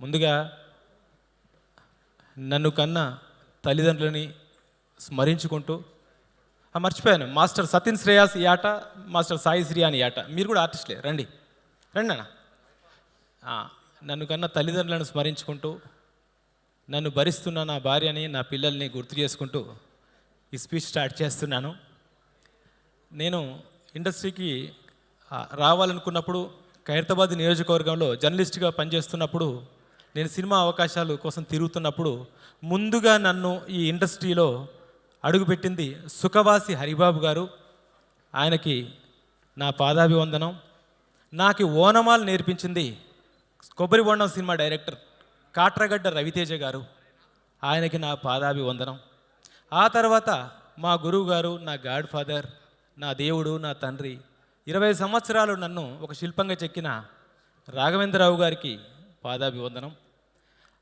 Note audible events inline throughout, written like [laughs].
ముందుగా నన్ను కన్న తల్లిదండ్రులని స్మరించుకుంటూ మర్చిపోయాను. మాస్టర్ సతిన్ శ్రేయాస్ ఈ ఆట మాస్టర్ సాయి శ్రీ అని ఆట. మీరు కూడా ఆర్టిస్ట్లే. రండి. రండి అన్న. నన్ను కన్న తల్లిదండ్రులను స్మరించుకుంటూ నన్ను భరిస్తున్న నా భార్యని నా పిల్లల్ని గుర్తు చేసుకుంటూ ఈ స్పీచ్ స్టార్ట్ చేస్తున్నాను. నేను ఇండస్ట్రీకి రావాలనుకున్నప్పుడు ఖైరతాబాద్ నియోజకవర్గంలో జర్నలిస్ట్గా పనిచేస్తున్నప్పుడు నేను సినిమా అవకాశాలు కోసం తిరుగుతున్నప్పుడు ముందుగా నన్ను ఈ ఇండస్ట్రీలో అడుగుపెట్టింది సుఖవాసి హరిబాబు గారు. ఆయనకి నా పాదాభివందనం. నాకు ఓనమాలు నేర్పించింది కొబ్బరి బొండం సినిమా డైరెక్టర్ కాట్రగడ్డ రవితేజ గారు. ఆయనకి నా పాదాభివందనం. ఆ తర్వాత మా గురువు గారు నా గాడ్ ఫాదర్ నా దేవుడు నా తండ్రి ఇరవై సంవత్సరాలు నన్ను ఒక శిల్పంగా చెక్కిన రాఘవేంద్రరావు గారికి పాదాభివందనం.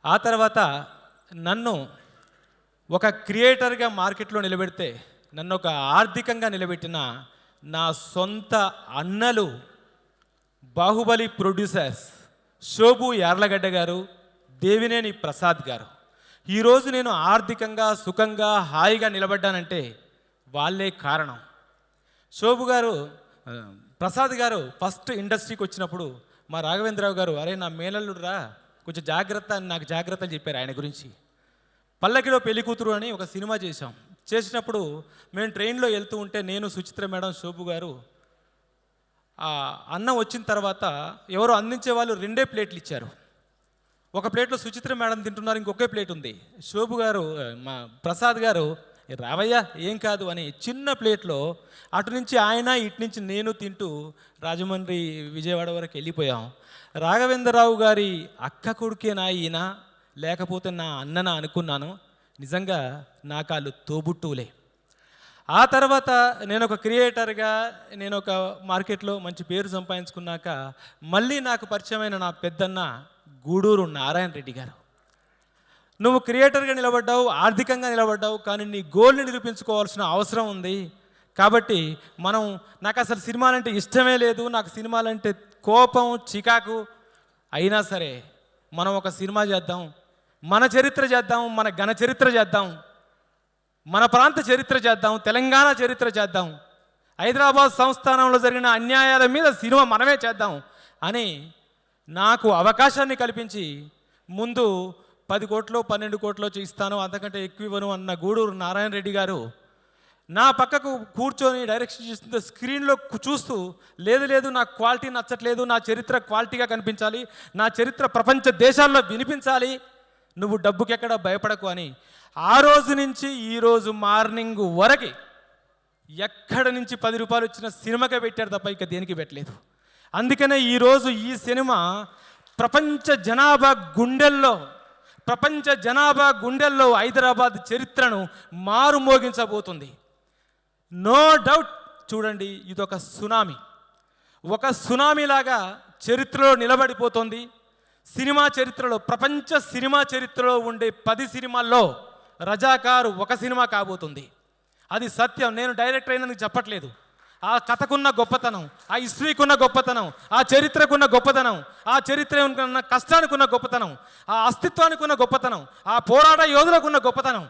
ఆ తర్వాత నన్ను ఒక క్రియేటర్గా మార్కెట్లో నిలబెడితే నన్ను ఒక ఆర్థికంగా నిలబెట్టిన నా సొంత అన్నలు బాహుబలి ప్రొడ్యూసర్స్ శోభు యార్లగడ్డ గారు దేవినేని ప్రసాద్ గారు. ఈరోజు నేను ఆర్థికంగా సుఖంగా హాయిగా నిలబడ్డానంటే వాళ్ళే కారణం. శోభు గారు ప్రసాద్ గారు ఫస్ట్ ఇండస్ట్రీకి వచ్చినప్పుడు మా రాఘవేంద్రరావు గారు అరే నా మేనల్లుడు రా కొంచెం జాగ్రత్త అని నాకు జాగ్రత్తలు చెప్పారు ఆయన గురించి. పల్లకిలో పెళ్ళి కూతురు అని ఒక సినిమా చేశాం. చేసినప్పుడు మేము ట్రైన్లో వెళ్తూ ఉంటే నేను సుచిత్ర మేడం శోభు గారు ఆ అన్నం వచ్చిన తర్వాత ఎవరో అందించే వాళ్ళు రెండే ప్లేట్లు ఇచ్చారు. ఒక ప్లేట్లో సుచిత్ర మేడం తింటున్నారు ఇంకొకే ప్లేట్ ఉంది. శోభు గారు మా ప్రసాద్ గారు రావయ్యా ఏం కాదు అని చిన్న ప్లేట్లో అటు నుంచి ఆయన ఇటు నుంచి నేను తింటూ రాజమండ్రి విజయవాడ వరకు వెళ్ళిపోయాం. రాఘవేంద్రరావు గారి అక్క కొడుకేనా ఈయన లేకపోతే నా అన్నన అనుకున్నాను. నిజంగా నాకు వాళ్ళు తోబుట్టులే ఆ తర్వాత నేను ఒక క్రియేటర్గా నేను ఒక మార్కెట్లో మంచి పేరు సంపాదించుకున్నాక మళ్ళీ నాకు పరిచయమైన నా పెద్దన్న గూడూరు నారాయణ రెడ్డి గారు. నువ్వు క్రియేటర్గా నిలబడ్డావు ఆర్థికంగా నిలబడ్డావు కానీ నీ గోల్ని నిరూపించుకోవాల్సిన అవసరం ఉంది. కాబట్టి మనం నాకు అసలు సినిమాలంటే ఇష్టమే లేదు నాకు సినిమాలంటే కోపం చికాకు అయినా సరే మనం ఒక సినిమా చేద్దాం మన చరిత్ర చేద్దాం మన ఘన చరిత్ర చేద్దాం మన ప్రాంత చరిత్ర చేద్దాం తెలంగాణ చరిత్ర చేద్దాం హైదరాబాద్ సంస్థానంలో జరిగిన అన్యాయాల మీద సినిమా మనమే చేద్దాం అని నాకు అవకాశాన్ని కల్పించి ముందు పది కోట్లు పన్నెండు కోట్లు ఇస్తాను అంతకంటే ఎక్కువ ఇవ్వను అన్న గూడూరు నారాయణ రెడ్డి గారు నా పక్కకు కూర్చొని డైరెక్షన్ చేస్తుంటే స్క్రీన్లో చూస్తూ లేదు లేదు నా క్వాలిటీ నచ్చట్లేదు నా చరిత్ర క్వాలిటీగా కనిపించాలి నా చరిత్ర ప్రపంచ దేశాల్లో వినిపించాలి నువ్వు డబ్బుకెక్కడ భయపడకు అని ఆ రోజు నుంచి ఈరోజు మార్నింగ్ వరకు ఎక్కడ నుంచి పది రూపాయలు వచ్చిన సినిమాకే పెట్టారు తప్ప ఇక దేనికి పెట్టలేదు. అందుకనే ఈరోజు ఈ సినిమా ప్రపంచ జనాభా గుండెల్లో ప్రపంచ జనాభా గుండెల్లో హైదరాబాద్ చరిత్రను మారుమోగించబోతుంది. నో డౌట్ చూడండి ఇదొక సునామీ. ఒక సునామీ లాగా చరిత్రలో నిలబడిపోతుంది. సినిమా చరిత్రలో ప్రపంచ సినిమా చరిత్రలో ఉండే పది సినిమాల్లో రజాకారు ఒక సినిమా కాబోతుంది. అది సత్యం. నేను డైరెక్టర్ అయినందుకు చెప్పట్లేదు. ఆ కథకున్న గొప్పతనం ఆ హిస్టరీకున్న గొప్పతనం ఆ చరిత్రకున్న గొప్పతనం ఆ చరిత్ర ఉన్న కష్టానికున్న గొప్పతనం ఆ అస్తిత్వానికి ఉన్న గొప్పతనం ఆ పోరాట యోధులకు ఉన్న గొప్పతనం.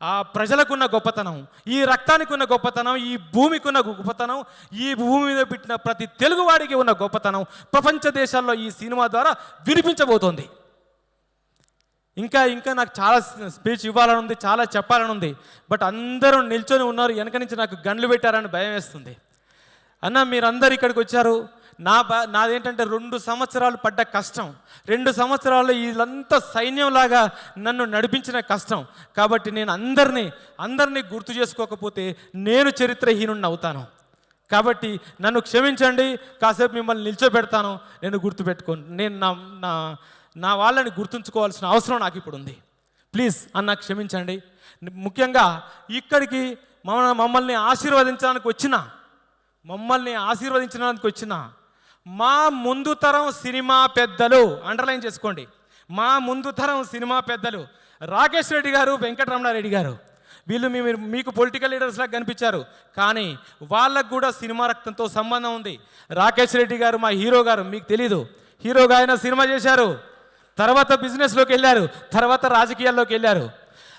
ఆ ప్రజలకున్న గొప్పతనం ఈ రక్తానికి ఉన్న గొప్పతనం ఈ భూమికి ఉన్న గొప్పతనం ఈ భూమి మీద పెట్టిన ప్రతి తెలుగువాడికి ఉన్న గొప్పతనం ప్రపంచ దేశాల్లో ఈ సినిమా ద్వారా వినిపించబోతోంది. ఇంకా ఇంకా నాకు చాలా స్పీచ్ ఇవ్వాలని ఉంది చాలా చెప్పాలని ఉంది బట్ అందరూ నిల్చొని ఉన్నారు వెనక నుంచి నాకు గండ్లు పెట్టారని భయం వేస్తుంది. అన్న మీరందరు ఇక్కడికి వచ్చారు నా బ నాదేంటంటే రెండు సంవత్సరాలు పడ్డ కష్టం. రెండు సంవత్సరాలు వీళ్ళంతా సైన్యంలాగా నన్ను నడిపించిన కష్టం. కాబట్టి నేను అందరినీ అందరినీ గుర్తు చేసుకోకపోతే నేను చరిత్రహీనుడిని అవుతాను. కాబట్టి నన్ను క్షమించండి కాసేపు మిమ్మల్ని నిల్చోబెడతాను నేను గుర్తుపెట్టుకోను. నేను నా నా నా వాళ్ళని గుర్తుంచుకోవాల్సిన అవసరం నాకు ఇప్పుడు ఉంది ప్లీజ్ అన్న క్షమించండి. ముఖ్యంగా ఇక్కడికి మమ్మల్ని ఆశీర్వదించడానికి వచ్చిన మమ్మల్ని ఆశీర్వదించడానికి వచ్చిన మా ముందు తరం సినిమా పెద్దలు అండర్లైన్ చేసుకోండి. మా ముందు తరం సినిమా పెద్దలు రాకేష్ రెడ్డి గారు వెంకటరమణారెడ్డి గారు. వీళ్ళు మీ మీరు- మీకు పొలిటికల్ లీడర్స్ లాగా కనిపించారు. కానీ వాళ్ళకు కూడా సినిమా రక్తంతో సంబంధం ఉంది. రాకేష్ రెడ్డి గారు మా హీరో గారు మీకు తెలీదు. హీరోగా ఆయన సినిమా చేశారు. తర్వాత బిజినెస్లోకి వెళ్ళారు. తర్వాత రాజకీయాల్లోకి వెళ్ళారు.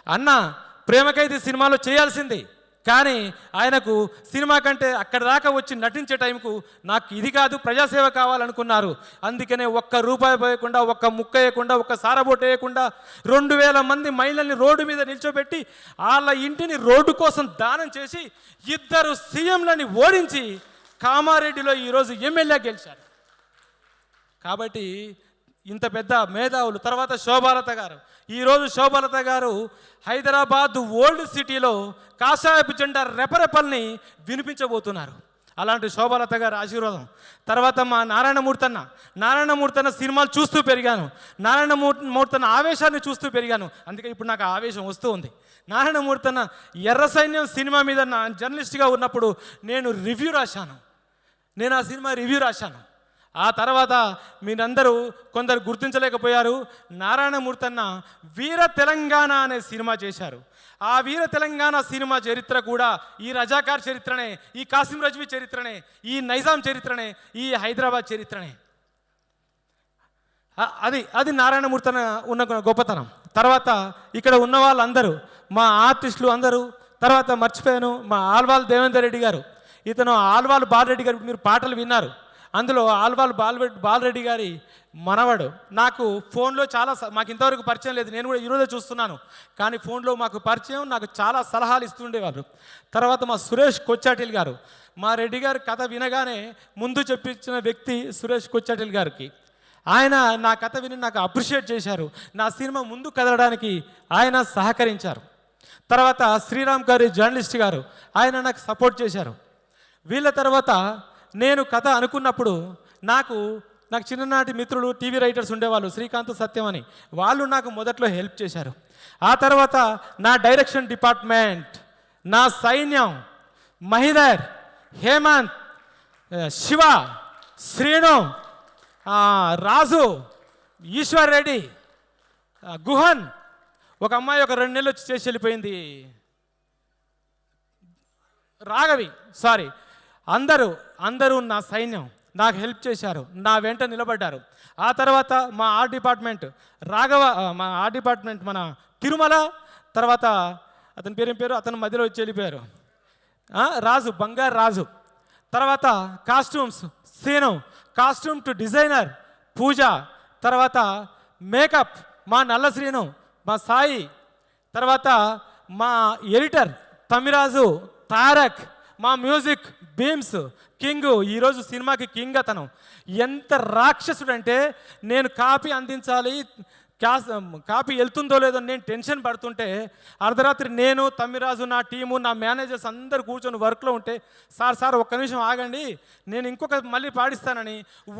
అన్న ప్రేమకైతే సినిమాలో చేయాల్సింది. కానీ ఆయనకు సినిమా కంటే అక్కడ దాకా వచ్చి నటించే టైంకు నాకు ఇది కాదు ప్రజాసేవ కావాలనుకున్నారు. అందుకనే ఒక్క రూపాయి పోయకుండా ఒక్క ముక్క వేయకుండా ఒక్క సారబోటు వేయకుండా రెండు వేల మంది మహిళల్ని రోడ్డు మీద నిల్చోబెట్టి వాళ్ళ ఇంటిని రోడ్డు కోసం దానం చేసి ఇద్దరు సీఎంలని ఓడించి కామారెడ్డిలో ఈరోజు ఎమ్మెల్యే గెలిచారు. కాబట్టి ఇంత పెద్ద మేధావులు తర్వాత శోభాలత గారు. ఈరోజు శోభాలత గారు హైదరాబాద్ ఓల్డ్ సిటీలో కాషాయపు జెండా రెపరెపల్ని వినిపించబోతున్నారు. అలాంటి శోభాలత గారి ఆశీర్వాదం. తర్వాత మా నారాయణమూర్తన్న నారాయణమూర్తన్న సినిమాలు చూస్తూ పెరిగాను. నారాయణమూర్తి మూర్తన్న ఆవేశాన్ని చూస్తూ పెరిగాను. అందుకే ఇప్పుడు నాకు ఆవేశం వస్తూ ఉంది. నారాయణమూర్తన్న ఎర్ర సైన్యం సినిమా మీద నా జర్నలిస్ట్గా ఉన్నప్పుడు నేను రివ్యూ రాశాను. నేను ఆ సినిమా రివ్యూ రాశాను. ఆ తర్వాత మీరందరూ కొందరు గుర్తించలేకపోయారు. నారాయణమూర్తి అన్న వీర తెలంగాణ అనే సినిమా చేశారు. ఆ వీర తెలంగాణ సినిమా చరిత్ర కూడా ఈ రజాకార్ చరిత్రనే ఈ కాసిం రజ్వి చరిత్రనే ఈ నైజాం చరిత్రనే ఈ హైదరాబాద్ చరిత్రనే. అది అది నారాయణమూర్తి ఉన్న గొప్పతనం. తర్వాత ఇక్కడ ఉన్న వాళ్ళందరూ మా ఆర్టిస్టులు అందరూ తర్వాత మర్చిపోయాను మా ఆల్వాల్ దేవేందర్ రెడ్డి గారు. ఇతను ఆల్వాల్ బాలరెడ్డి గారు మీరు పాటలు విన్నారు. అందులో ఆల్వాల్ బాల్ బాలరెడ్డి గారి మనవడు. నాకు ఫోన్లో చాలా స- మాకు ఇంతవరకు పరిచయం లేదు. నేను కూడా ఈరోజే చూస్తున్నాను. కానీ ఫోన్లో మాకు పరిచయం నాకు చాలా సలహాలు ఇస్తుండేవారు తర్వాత మా సురేష్ కొచ్చాటిల్ గారు. మా రెడ్డి గారి కథ వినగానే ముందు చెప్పించిన వ్యక్తి సురేష్ కొచ్చాటిల్ గారికి. ఆయన నా కథ విని నాకు అప్రిషియేట్ చేశారు. నా సినిమా ముందు కదలడానికి ఆయన సహకరించారు. తర్వాత శ్రీరామ్ గారి జర్నలిస్ట్ గారు. ఆయన నాకు సపోర్ట్ చేశారు. వీళ్ళ తర్వాత నేను కథ అనుకున్నప్పుడు నాకు నాకు చిన్ననాటి మిత్రులు టీవీ రైటర్స్ ఉండేవాళ్ళు శ్రీకాంత్ సత్యం అని. వాళ్ళు నాకు మొదట్లో హెల్ప్ చేశారు. ఆ తర్వాత నా డైరెక్షన్ డిపార్ట్మెంట్ నా సైన్యం మహిదర్ హేమంత్ శివ శ్రీను రాజు ఈశ్వర్ రెడ్డి గుహన్. ఒక అమ్మాయి ఒక రెండు నెలలు వచ్చి చేసి వెళ్ళిపోయింది. రాఘవి సారీ అందరూ అందరూ నా సైన్యం నాకు హెల్ప్ చేశారు నా వెంట నిలబడ్డారు. ఆ తర్వాత మా ఆర్ట్ డిపార్ట్మెంట్ రాఘవ మా ఆర్ట్ డిపార్ట్మెంట్ మన తిరుమల తర్వాత అతని పేరు పేరు? అతను మధ్యలో వచ్చి వెళ్ళిపోయారు. రాజు బంగారు రాజు. తర్వాత costumes Seenu costume to designer Pooja. తర్వాత మేకప్ మా నల్ల శ్రీను మా సాయి. తర్వాత మా ఎడిటర్ తమిరాజు తారక్ మా మ్యూజిక్ భీమ్స్ కింగ్. ఈరోజు సినిమాకి కింగ్ అతను. ఎంత రాక్షసుడు అంటే నేను కాపీ అందించాలి క్యాస్ కాపీ వెళ్తుందో లేదో నేను టెన్షన్ పడుతుంటే అర్ధరాత్రి నేను తమ్మిరాజు నా టీము నా మేనేజర్స్ అందరు కూర్చొని వర్క్లో ఉంటే సార్ సార్ ఒక్క నిమిషం ఆగండి. నేను ఇంకొక మళ్ళీ పాడిస్తానని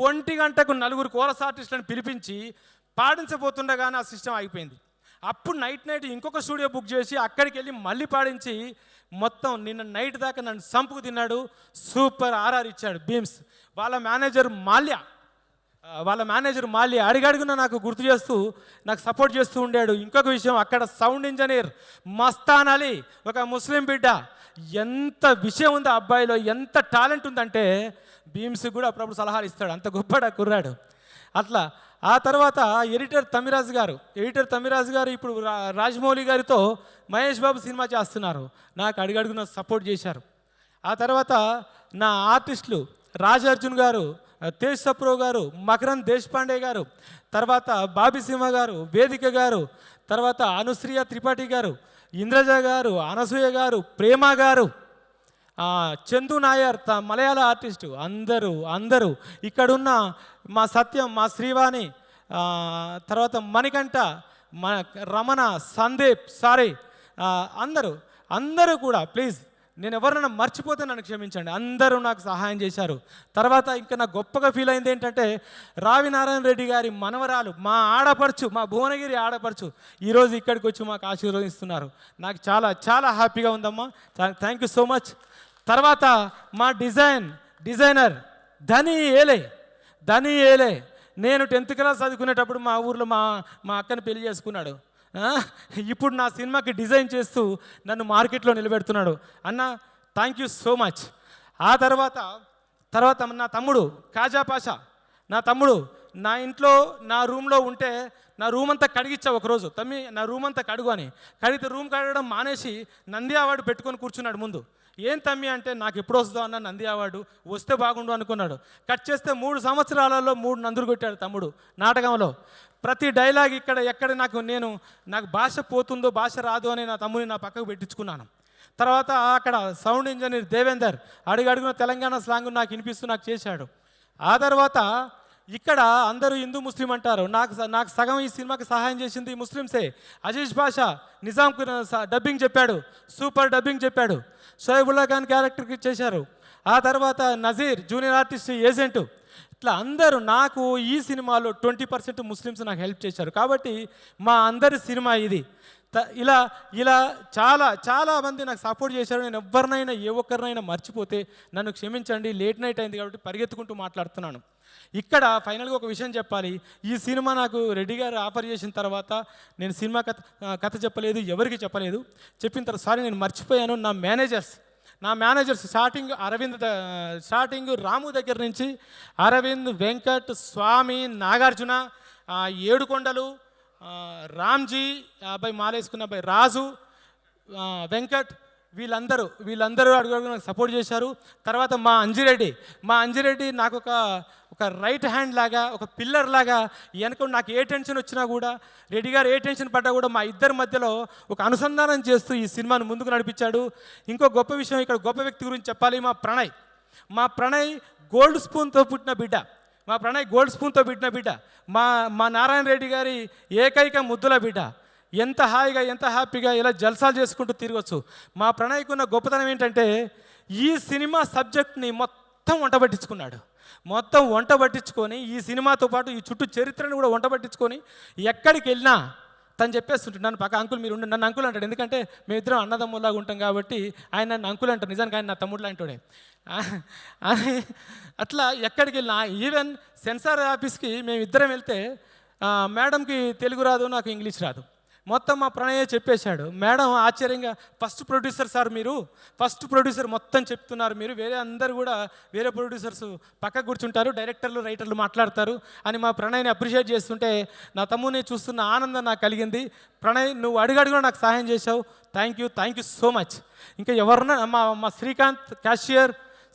ఒంటి గంటకు నలుగురు కోరస్ ఆర్టిస్టులను పిలిపించి పాడించబోతుండగానే ఆ సిస్టమ్ అయిపోయింది అప్పుడు నైట్ నైట్ ఇంకొక స్టూడియో బుక్ చేసి అక్కడికి వెళ్ళి మళ్ళీ పాడించి మొత్తం నిన్న నైట్ దాకా నన్ను సంపుకు తిన్నాడు. సూపర్ ఆర్ఆర్ ఇచ్చాడు బీమ్స్ వాళ్ళ మేనేజర్ మాల్యా వాళ్ళ మేనేజర్ మాల్య అడిగడుగున నాకు గుర్తు చేస్తూ నాకు సపోర్ట్ చేస్తూ ఉండాడు. ఇంకొక విషయం అక్కడ సౌండ్ ఇంజనీర్ మస్తాన్ అలీ ఒక ముస్లిం బిడ్డ. ఎంత విషయం ఉంది అబ్బాయిలో ఎంత టాలెంట్ ఉందంటే బీమ్స్ కూడా అప్పుడప్పుడు సలహాలు ఇస్తాడు. అంత గొప్పడా కుర్రాడు. అట్లా ఆ తర్వాత ఎడిటర్ తమిరాజ్ గారు ఎడిటర్ తమిరాజ్ గారు ఇప్పుడు రా- రాజమౌళి గారితో మహేష్ బాబు సినిమా చేస్తున్నారు. నాకు అడిగడుగున సపోర్ట్ చేశారు. ఆ తర్వాత నా ఆర్టిస్టులు రాజార్జున్ గారు తేజ్ సప్రో గారు మకరన్ దేశపాండే గారు తర్వాత బాబీ సింహ గారు వేదిక గారు తర్వాత అనుశ్రియ త్రిపాఠి గారు ఇంద్రజ గారు అనసూయ గారు ప్రేమ గారు చందు నాయర్ త మలయాళ ఆర్టిస్టు. అందరూ అందరూ. ఇక్కడున్న మా సత్యం మా శ్రీవాణి తర్వాత మణికంఠ మన రమణ సందీప్ సారీ అందరూ అందరూ కూడా ప్లీజ్ నేను ఎవరినైనా మర్చిపోతే నన్ను క్షమించండి. అందరూ నాకు సహాయం చేశారు. తర్వాత ఇంకా నాకు గొప్పగా ఫీల్ అయింది ఏంటంటే రావి నారాయణ రెడ్డి గారి మనవరాలు మా ఆడపడుచు మా భువనగిరి ఆడపడుచు ఈరోజు ఇక్కడికి వచ్చి మాకు ఆశీర్వదిస్తున్నారు. నాకు చాలా చాలా హ్యాపీగా ఉందమ్మా. Thank you so much. తర్వాత మా డిజైన్ డిజైనర్ ధని ఏలే ధని ఏలే. నేను టెన్త్ క్లాస్ చదువుకునేటప్పుడు మా ఊర్లో మా మా అక్కని పెళ్ళి చేసుకున్నాడు. ఇప్పుడు నా సినిమాకి డిజైన్ చేస్తూ నన్ను మార్కెట్లో నిలబెడుతున్నాడు. అన్న థ్యాంక్ యూ సో మచ్ ఆ తర్వాత తర్వాత నా తమ్ముడు కాజా పాషా. నా తమ్ముడు నా ఇంట్లో నా రూమ్లో ఉంటే నా రూమ్ అంతా కడిగిచ్చా ఒకరోజు. తమ్మి నా రూమ్ అంతా కడుగు అని. కడిగితే రూమ్ కడగడం మానేసి నంది అవార్డు పెట్టుకొని కూర్చున్నాడు ముందు. ఏం తమ్మి అంటే నాకు ఎప్పుడు వస్తుందో అన్న నంది అవార్డు వస్తే బాగుండు అనుకున్నాడు. కట్ చేస్తే మూడు సంవత్సరాలలో మూడు నందులు కొట్టాడు తమ్ముడు నాటకంలో. ప్రతి డైలాగ్ ఇక్కడ ఎక్కడ నాకు నేను నాకు భాష పోతుందో భాష రాదు అని నా తమ్ముని నా పక్కకు పెట్టించుకున్నాను. తర్వాత అక్కడ సౌండ్ ఇంజనీర్ దేవేందర్ అడుగడుగున తెలంగాణ స్లాంగ్ నాకు వినిపిస్తూ నాకు చేశాడు. ఆ తర్వాత ఇక్కడ అందరూ హిందూ ముస్లిం అంటారు. నాకు నాకు సగం ఈ సినిమాకి సహాయం చేసింది ముస్లిమ్సే. అజీజ్ బాషా నిజాంకు డబ్బింగ్ చెప్పాడు. సూపర్ డబ్బింగ్ చెప్పాడు. షోయబుల్లా ఖాన్ క్యారెక్టర్కి చేశారు. ఆ తర్వాత నజీర్ జూనియర్ ఆర్టిస్ట్ ఏజెంటు. ఇట్లా అందరూ నాకు ఈ సినిమాలో ట్వంటీ పర్సెంట్ ముస్లిమ్స్ నాకు హెల్ప్ చేశారు. కాబట్టి మా అందరి సినిమా ఇది. ఇలా ఇలా చాలా చాలా మంది నాకు సపోర్ట్ చేశారు. నేను ఎవరినైనా ఏ ఒక్కరినైనా మర్చిపోతే నన్ను క్షమించండి. లేట్ నైట్ అయింది కాబట్టి పరిగెత్తుకుంటూ మాట్లాడుతున్నాను. ఇక్కడ ఫైనల్గా ఒక విషయం చెప్పాలి. ఈ సినిమా నాకు రెడ్డి గారు ఆఫర్ చేసిన తర్వాత నేను సినిమా కథ కథ చెప్పలేదు ఎవరికి చెప్పలేదు. చెప్పిన తర్వాత సారీ నేను మర్చిపోయాను. నా మేనేజర్స్ నా managers starting Aravind starting Ramu దగ్గర నుంచి అరవింద్ వెంకట్ స్వామి నాగార్జున ఏడుకొండలు రామ్జీ అబ్బాయి మాలేసుకున్న అబ్బాయి రాజు వెంకట్ వీళ్ళందరూ వీళ్ళందరూ అడుగు అడుగు నాకు సపోర్ట్ చేశారు. తర్వాత మా అంజిరెడ్డి మా అంజిరెడ్డి నాకు ఒక ఒక రైట్ హ్యాండ్ లాగా ఒక పిల్లర్ లాగా వెనక నాకు ఏ టెన్షన్ వచ్చినా కూడా రెడ్డి గారు ఏ టెన్షన్ పడ్డా కూడా మా ఇద్దరి మధ్యలో ఒక అనుసంధానం చేస్తూ ఈ సినిమాను ముందుకు నడిపించాడు. ఇంకో గొప్ప విషయం ఇక్కడ గొప్ప వ్యక్తి గురించి చెప్పాలి మా ప్రణయ్. మా ప్రణయ్ గోల్డ్ స్పూన్తో పుట్టిన బిడ్డ. మా ప్రణయ్ గోల్డ్ స్పూన్తో పుట్టిన బిడ్డ. మా మా నారాయణ రెడ్డి గారి ఏకైక ముద్దుల బిడ్డ. ఎంత హాయిగా ఎంత హ్యాపీగా ఇలా జల్సాలు చేసుకుంటూ తిరగచ్చు. మా ప్రణయ్కున్న గొప్పతనం ఏంటంటే ఈ సినిమా సబ్జెక్ట్ని మొత్తం వంట పట్టించుకున్నాడు. మొత్తం వంట పట్టించుకొని ఈ సినిమాతో పాటు ఈ చుట్టూ చరిత్రను కూడా వంట పట్టించుకొని ఎక్కడికి వెళ్ళినా తను చెప్పేస్తుంటాడు నన్ను పక్క అంకుల్ మీరు ఉండండి నన్ను అంకుల్ అంటాడు. ఎందుకంటే మేమిద్దరం అన్నదమ్ములాగా ఉంటాం కాబట్టి ఆయన నన్ను అంకుల్ అంటాడు. నిజానికి ఆయన నా తమ్ముడు లాంటివాడే. అట్లా ఎక్కడికి వెళ్ళినా ఈవెన్ సెన్సార్ ఆఫీస్కి మేము ఇద్దరం వెళ్తే మేడంకి తెలుగు రాదు నాకు ఇంగ్లీష్ రాదు. మొత్తం మా ప్రణయే చెప్పేశాడు. మేడం ఆశ్చర్యంగా ఫస్ట్ ప్రొడ్యూసర్ సార్ మీరు? ఫస్ట్ ప్రొడ్యూసర్ మొత్తం చెప్తున్నారు మీరు. వేరే అందరు కూడా వేరే ప్రొడ్యూసర్స్ పక్క కూర్చుంటారు డైరెక్టర్లు రైటర్లు మాట్లాడతారు అని మా ప్రణయ్ని అప్రిషియేట్ చేస్తుంటే నా తమ్ముని చూస్తున్న ఆనందం నాకు కలిగింది. ప్రణయ్ నువ్వు అడుగడుగున నాకు సహాయం చేశావు. Thank you thank you so much. ఇంకా ఎవరన్నా మా మా శ్రీకాంత్ క్యాషియర్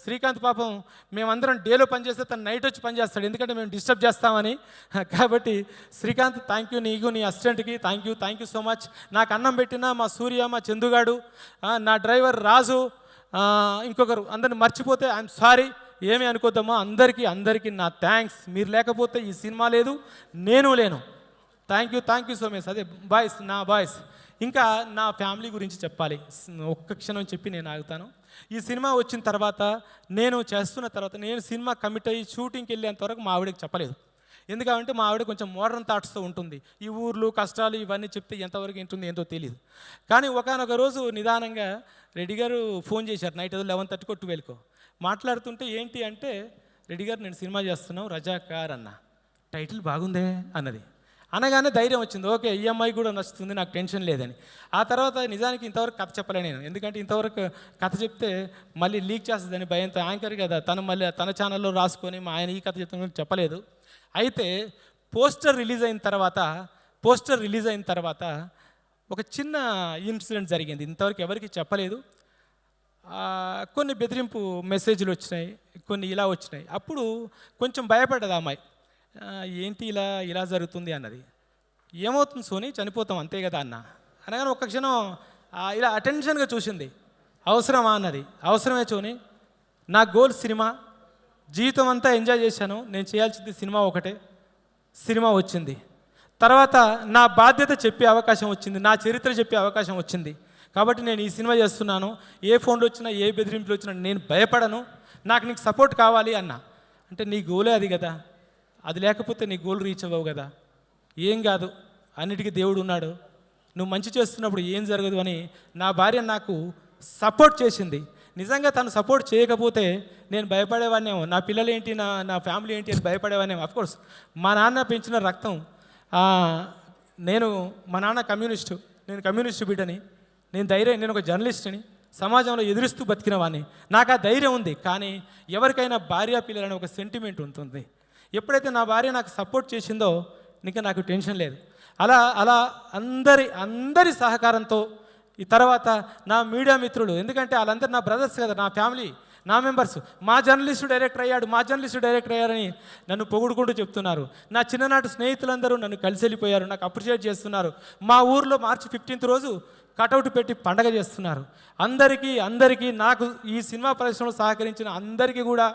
శ్రీకాంత్ పాపం మేమందరం డేలో పనిచేస్తే తను నైట్ వచ్చి పనిచేస్తాడు. ఎందుకంటే మేము డిస్టర్బ్ చేస్తామని. [laughs] కాబట్టి శ్రీకాంత్ థ్యాంక్ యూ నీకు నీ అసిస్టెంట్కి thank you thank you so much నాకు అన్నం పెట్టిన మా సూర్య మా చందుగాడు నా డ్రైవర్ రాజు ఇంకొకరు అందరిని మర్చిపోతే ఐఎమ్ సారీ ఏమి అనుకోద్దామో అందరికీ అందరికీ నా థ్యాంక్స్ మీరు లేకపోతే ఈ సినిమా లేదు నేను లేను. Thank you thank you so much అదే బాయ్స్ నా బాయ్స్ ఇంకా నా ఫ్యామిలీ గురించి చెప్పాలి. ఒక్క క్షణం చెప్పి నేను ఆగుతాను. ఈ సినిమా వచ్చిన తర్వాత నేను చేస్తున్న తర్వాత నేను సినిమా కమిట్ అయ్యి షూటింగ్కి వెళ్ళేంత వరకు మా ఆవిడకి చెప్పలేదు. ఎందుకంటే మా ఆవిడ కొంచెం మోడర్న్ థాట్స్తో ఉంటుంది. ఈ ఊర్లు కష్టాలు ఇవన్నీ చెప్తే ఎంతవరకు ఉంటుంది ఏంటో తెలియదు కానీ ఒకనొక రోజు నిదానంగా రెడ్డి గారు ఫోన్ చేశారు. నైట్ లెవెన్ థర్టీకో ట్వెల్వ్కో మాట్లాడుతుంటే ఏంటి అంటే రెడ్డి గారు నేను సినిమా చేస్తున్నావు రజాకార్ అన్న. టైటిల్ బాగుందే అన్నది. అనగానే ధైర్యం వచ్చింది. ఓకే ఈఎంఐ కూడా నచ్చుతుంది నాకు టెన్షన్ లేదని. ఆ తర్వాత నిజానికి ఇంతవరకు కథ చెప్పలే నేను. ఎందుకంటే ఇంతవరకు కథ చెప్తే మళ్ళీ లీక్ చేస్తుందని భయంతో యాంకర్ కదా తను మళ్ళీ తన ఛానల్లో రాసుకొని మా ఆయన ఈ కథ చెప్తాను చెప్పలేదు. అయితే పోస్టర్ రిలీజ్ అయిన తర్వాత పోస్టర్ రిలీజ్ అయిన తర్వాత ఒక చిన్న ఇన్సిడెంట్ జరిగింది. ఇంతవరకు ఎవరికి చెప్పలేదు. కొన్ని బెదిరింపు మెసేజ్లు వచ్చినాయి కొన్ని ఇలా వచ్చినాయి. అప్పుడు కొంచెం భయపడ్డది అమ్మాయి. ఏంటి ఇలా ఇలా జరుగుతుంది అన్నది. ఏమవుతుంది సోని? చనిపోతాం అంతే కదా అన్న. అనగానే ఒక్క క్షణం ఇలా అటెన్షన్గా చూసింది. అవసరమా అన్నది. అవసరమే చోని నా గోల్ సినిమా. జీవితం అంతా ఎంజాయ్ చేశాను. నేను చేయాల్సింది సినిమా ఒకటే. సినిమా వచ్చింది. తర్వాత నా బాధ్యత చెప్పే అవకాశం వచ్చింది. నా చరిత్ర చెప్పే అవకాశం వచ్చింది. కాబట్టి నేను ఈ సినిమా చేస్తున్నాను. ఏ ఫోన్లో వచ్చినా ఏ బెదిరింపులు వచ్చినా నేను భయపడను. నాకు నీకు సపోర్ట్ కావాలి అన్న. అంటే నీ గోలే అది కదా. అది లేకపోతే నీ గోల్ రీచ్ అవ్వవు కదా. ఏం కాదు. అన్నిటికీ దేవుడు ఉన్నాడు. నువ్వు మంచి చేస్తున్నప్పుడు ఏం జరగదు అని నా భార్య నాకు సపోర్ట్ చేసింది. నిజంగా తను సపోర్ట్ చేయకపోతే నేను భయపడేవాడినేమో. నా పిల్లలు ఏంటి నా నా ఫ్యామిలీ ఏంటి అని భయపడేవాడినేమో. అఫ్కోర్స్ మా నాన్న పెంచిన రక్తం నేను మా నాన్న కమ్యూనిస్టు నేను కమ్యూనిస్టు బిడ్డని. నేను ధైర్యం నేను ఒక జర్నలిస్ట్ని. సమాజంలో ఎదురుస్తూ బతికిన వాడిని. నాకు ఆ ధైర్యం ఉంది. కానీ ఎవరికైనా భార్య పిల్లలని ఒక సెంటిమెంట్ ఉంటుంది. ఎప్పుడైతే నా భార్య నాకు సపోర్ట్ చేసిందో ఇంకా నాకు టెన్షన్ లేదు. అలా అలా అందరి అందరి సహకారంతో ఈ తర్వాత నా మీడియా మిత్రులు ఎందుకంటే వాళ్ళందరూ నా బ్రదర్స్ కదా నా ఫ్యామిలీ నా మెంబర్స్ మా జర్నలిస్టు డైరెక్టర్ అయ్యాడు మా జర్నలిస్టు డైరెక్టర్ అయ్యారని నన్ను పొగుడుకుంటూ చెప్తున్నారు. నా చిన్ననాటి స్నేహితులందరూ నన్ను కలిసి వెళ్ళిపోయారు నాకు అప్రిషియేట్ చేస్తున్నారు. మా ఊర్లో మార్చి ఫిఫ్టీన్త్ రోజు కటౌట్ పెట్టి పండగ చేస్తున్నారు. అందరికీ అందరికీ నాకు ఈ సినిమా పరిశ్రమలో సహకరించిన అందరికీ కూడా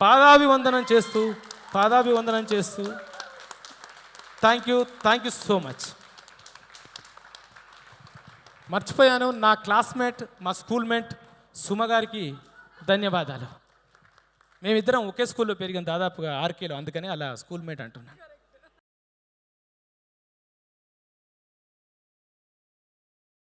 పాదాభివందనం చేస్తూ పాదాభివందనం చేస్తూ. Thank you thank you so much మర్చిపోయాను నా క్లాస్మేట్ మా స్కూల్మేట్ సుమ గారికి ధన్యవాదాలు. మేమిద్దరం ఒకే స్కూల్లో పెరిగాం దాదాపుగా ఆర్కేలో అందుకని అలా స్కూల్మేట్ అంటున్నాను.